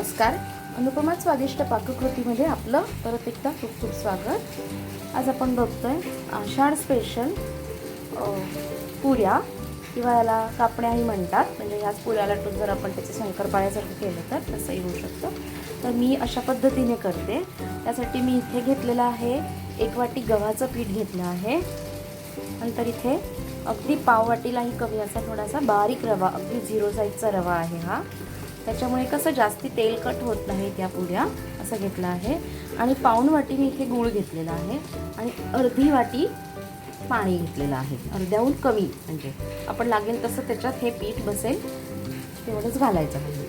नमस्कार. अनुपमा स्वादिष्ट पाककृतीमध्ये आपलं परत एकदा खूप खूप स्वागत. आज आपण बघतोय आषाढ स्पेशल पुऱ्या. किंवा याला कापण्याही म्हणतात. म्हणजे ह्याच पुऱ्या लाटून जर आपण त्याचं शंकरपाळ्यासारखं केलं तर तसंही होऊ शकतं. तर मी अशा पद्धतीने करते. त्यासाठी मी इथे घेतलेलं आहे एक वाटी गव्हाचं पीठ घेतलं आहे. नंतर इथे अगदी पाववाटीलाही कमी असा थोडासा बारीक रवा अगदी झिरो साईजचा रवा आहे हा. त्याच्यामुळे कसं जास्ती तेलकट होत नाही त्या पुऱ्या असं घेतलं आहे. आणि पाऊण वाटी मी इथे गूळ घेतलेला आहे. आणि अर्धी वाटी पाणी घेतलेलं आहे. अर्ध्याहून कमी म्हणजे आपण लागेल तसं त्याच्यात हे पीठ बसेल तेवढंच घालायचं आहे.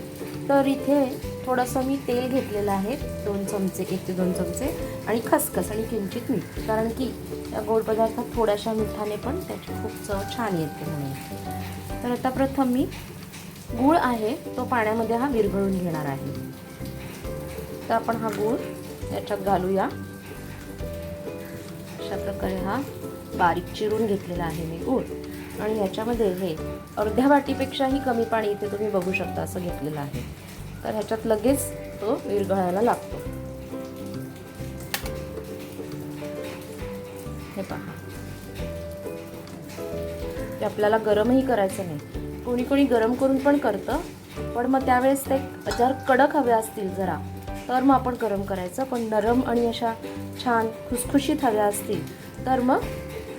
तर इथे थोडंसं मी तेल घेतलेलं आहे दोन चमचे एक ते दोन चमचे आणि खसखस आणि किंचित मीठ. कारण की या गोड पदार्थात थोड्याशा मिठाने पण त्याची खूप चव छान येते म्हणून. तर आता प्रथम मी गूळ आहे तो पाण्यामध्ये हा विरघळून घेणार आहे. तर आपण हा गूळ याच्यात घालूया. अशा प्रकारे हा बारीक चिरून घेतलेला आहे मी गूळ. आणि ह्याच्यामध्ये हे अर्ध्या वाटीपेक्षाही कमी पाणी इथे तुम्ही बघू शकता असं घेतलेलं आहे. तर ह्याच्यात लगेच तो विरघळायला लागतो. हे पहा. ते आपल्याला गरमही करायचं नाही. कोणी कोणी गरम करून पण करतं. पण मग त्यावेळेस ते जर कडक हवे असतील जरा तर मग आपण गरम करायचं. पण नरम आणि अशा छान खुसखुशीत हव्या असतील तर मग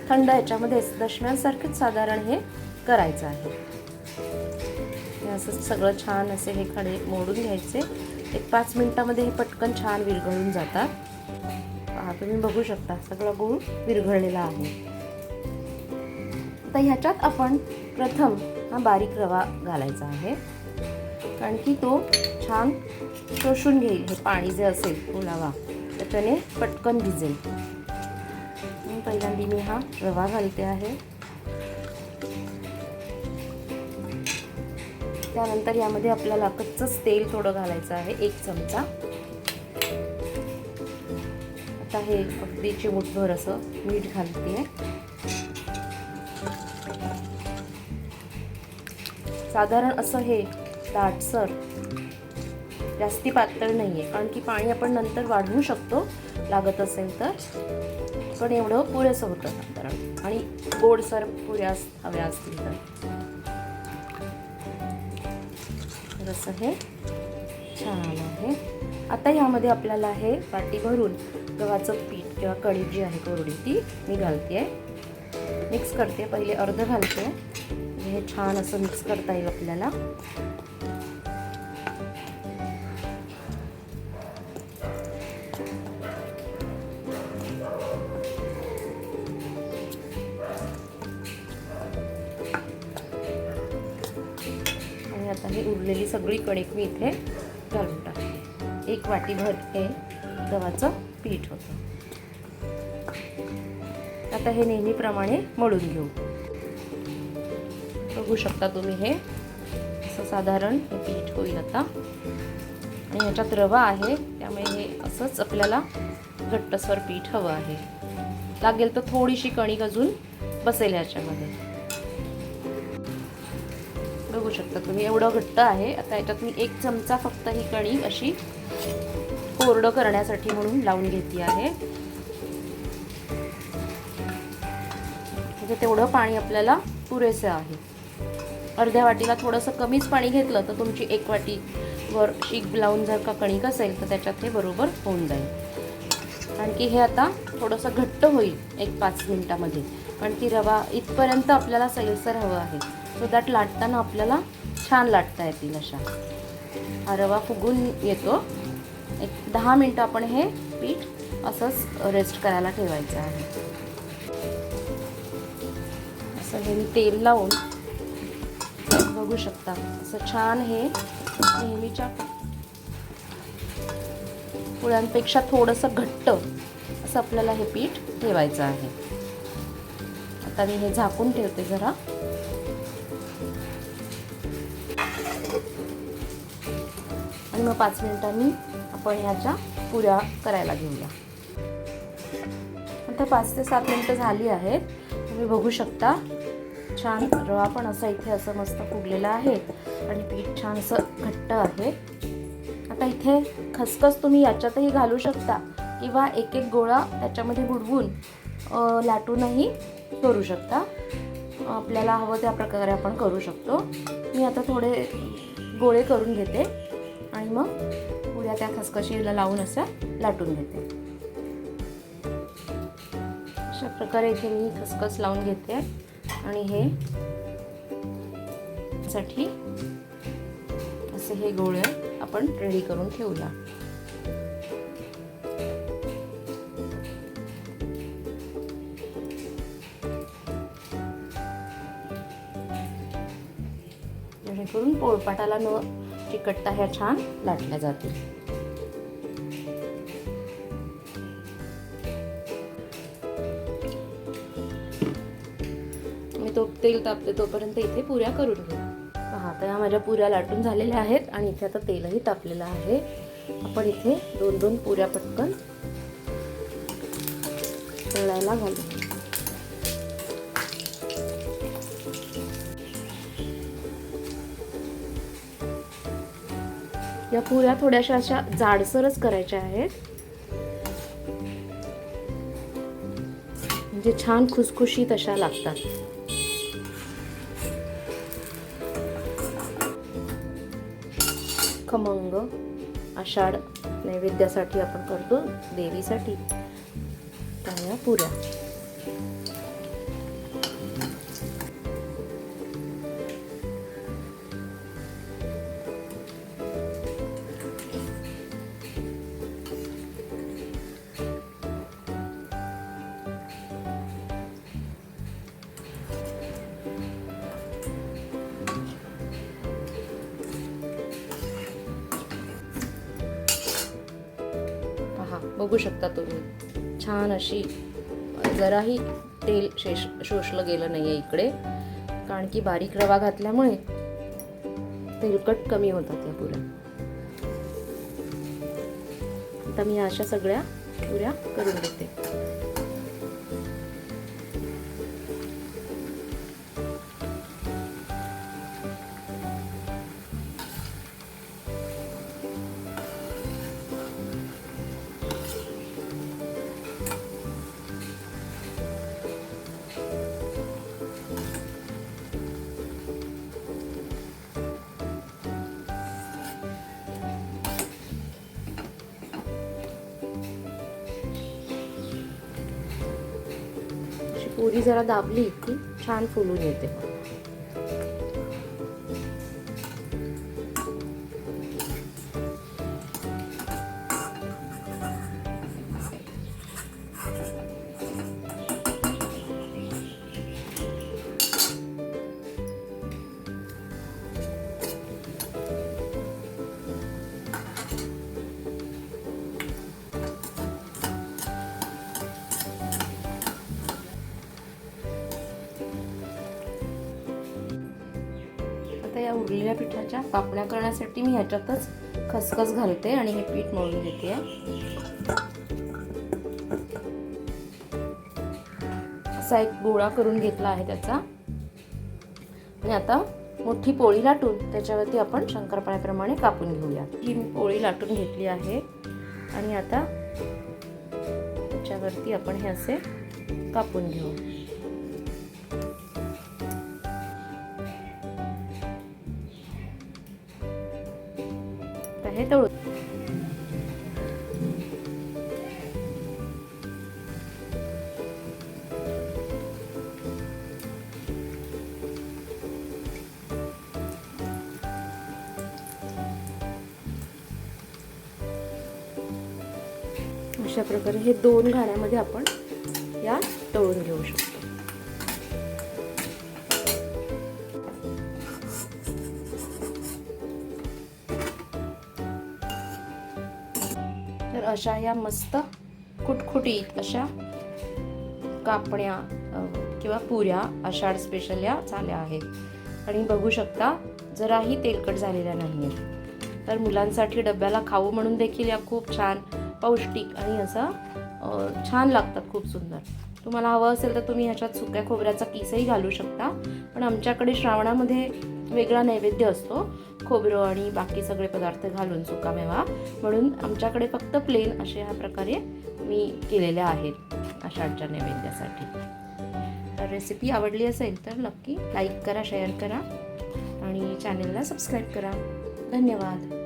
थंड ह्याच्यामध्येच दशम्यांसारखेच साधारण हे करायचं आहे. असं सगळं छान असे हे खडे मोडून घ्यायचे. एक पाच मिनटामध्ये हे पटकन छान विरघळून जातात. हा तुम्ही बघू शकता सगळं गूळ विरघळलेला आहे. तर ह्याच्यात आपण प्रथम हा बारीक रवा घालायचा आहे. कारण की तो छान शोषून घेईल हे पाणी जे असेल ओलावा त्याच्याने पटकन भिजेल. पहिल्यांदा मी हा रवा घालते आहे. त्यानंतर यामध्ये आपल्याला कच्चंच तेल थोडं घालायचं आहे एक चमचा. आता हे अगदी चिमूटभर असं मीठ घालते. साधारण असं हे दाटसर. जास्ती पातळ नाही आहे कारण की पाणी आपण नंतर वाढवू शकतो लागत असेल तर. पण एवढं पुरेसं होतं साधारण. आणि गोडसर पुऱ्या हव्या असतील तर. असं हे छान आहे. आता ह्यामध्ये आपल्याला हे पाटी भरून गव्हाचं पीठ किंवा कढी जी आहे कोरडी ती मी घालते मिक्स करते. पहिले अर्ध घालते. हे छान असं मिक्स करता येईल आपल्याला. आणि आता ही उरलेली सगळी कणिक मी इथे घालून टाकते. एक वाटीभर हे गव्हाचं पीठ होतं. आता हे नेहमीप्रमाणे मळून घेऊ. बघू शकता तुम्ही हे. असं साधारण हे पीठ होईल आता. आणि ह्याच्यात रवा आहे त्यामुळे हे असंच आपल्याला घट्टसर पीठ हवं आहे. लागेल तर थोडीशी कणिक अजून बसेल ह्याच्यामध्ये. बघू शकता तुम्ही एवढं घट्ट आहे. आता याच्यात मी एक चमचा फक्त ही कणिक अशी कोरडं करण्यासाठी म्हणून लावून घेतली आहे. म्हणजे तेवढं पाणी आपल्याला पुरेसं आहे. अर्ध्या वाटीला थोडंसं कमीच पाणी घेतलं तर तुमची एक वाटी वर शीक लावून जर का कणिक असेल तर त्याच्यात हे बरोबर होऊन जाईल. कारण की हे आता थोडंसं घट्ट होईल एक पाच मिनटामध्ये. कारण की रवा इथपर्यंत आपल्याला सैलसर हवं आहे. सो दॅट लाटताना आपल्याला छान लाटता येतील अशा. हा रवा फुगून येतो. एक दहा मिनटं आपण हे पीठ असंच रेस्ट करायला ठेवायचं आहे. असं हे मी तेल लावून बघू शकता. असं छान हे नेहमीच्या पोळ्यांपेक्षा थोडंसं घट्ट असं आपल्याला हे पीठ ठेवायचं आहे. आता मी हे झाकून ठेवते जरा. आणि मग पाच मिनिटांनी आपण ह्याच्या पुऱ्या करायला घेऊया. आता पाच ते सात मिनटं झाली आहेत. तुम्ही बघू शकता. छान रवा पण असा इथे असं मस्त फुगलेला आहे आणि पीठ छान असं घट्ट आहे. आता इथे खसखस तुम्ही याच्यातही घालू शकता किंवा एक एक गोळा त्याच्यामध्ये बुडवून लाटूनही करू शकता. आपल्याला हवं त्या प्रकारे आपण करू शकतो. मी आता थोडे गोळे करून घेते आणि मग पुऱ्या त्या खसखशीला लावून असं लाटून घेते. अशा प्रकारे इथे मी खसखस लावून घेते. आणि हे साठी असे हे गोळे आपण रेडी करून ठेवूया. जेणेकरून पोळपाटाला न चिकटता ह्या छान लाटल्या जातील. मी तो तेल तापते तोपर्यंत इथे पुऱ्या करून घेऊ. पहा तर या माझ्या पुऱ्या लाटून झालेल्या आहेत आणि इथे आता तेलही तापलेलं आहे. आपण इथे दोन दोन पुऱ्या पटकन तळायला घालू. या पुऱ्या थोड्याशा अशा जाडसरच करायच्या आहेत. म्हणजे छान खुसखुशीत अशा लागतात. खमंग आषाढ नैवेद्यासाठी आपण करतो देवीसाठी. त्या पुऱ्या. बघू शकता तुम्ही. छान अशी जराही तेल शेष शोषलं गेलं नाही आहे इकडे. कारण की बारीक रवा घातल्यामुळे तेलकट कमी होतात या पुऱ्या. आता मी अशा सगळ्या पुऱ्या करून घेते अशी जरा दाबली की छान फुलून येते. आता या उरलेल्या पिठाच्या कापण्या करण्यासाठी मी ह्याच्यातच खसखस घालते आणि हे पीठ मळून घेते. असा एक गोळा करून घेतला आहे त्याचा. आणि आता मोठी पोळी लाटून त्याच्यावरती आपण शंकरपाळ्याप्रमाणे कापून घेऊया. ही मी पोळी लाटून घेतली आहे. आणि आता त्याच्यावरती आपण हे असे कापून घेऊ. आहे हे अशा प्रकारे हे दोन घाण्यामध्ये आपण या तळून घेऊ शकतो. अशा या मस्त खुटखुटीत अशा कापण्या किंवा पुऱ्या आषाढ स्पेशल या झाल्या आहेत. आणि बघू शकता जराही तेलकट झालेल्या नाही आहेत तर मुलांसाठी डब्याला खाऊ म्हणून देखील या खूप छान पौष्टिक आणि असं छान लागतात खूप सुंदर. तुम्हाला हवं असेल तर तुम्ही ह्याच्यात सुक्या खोबऱ्याचा किसही घालू शकता. पण आमच्याकडे श्रावणामध्ये वेगळा नैवेद्य असतो. खोबरं आणि बाकी सगळे पदार्थ घालून सुकामेवा. म्हणून आमच्याकडे फक्त प्लेन असे ह्या प्रकारे मी केलेल्या आहेत आषाढच्या नैवेद्यासाठी. तर रेसिपी आवडली असेल तर नक्की लाईक करा शेअर करा आणि चॅनेलला सबस्क्राईब करा. धन्यवाद.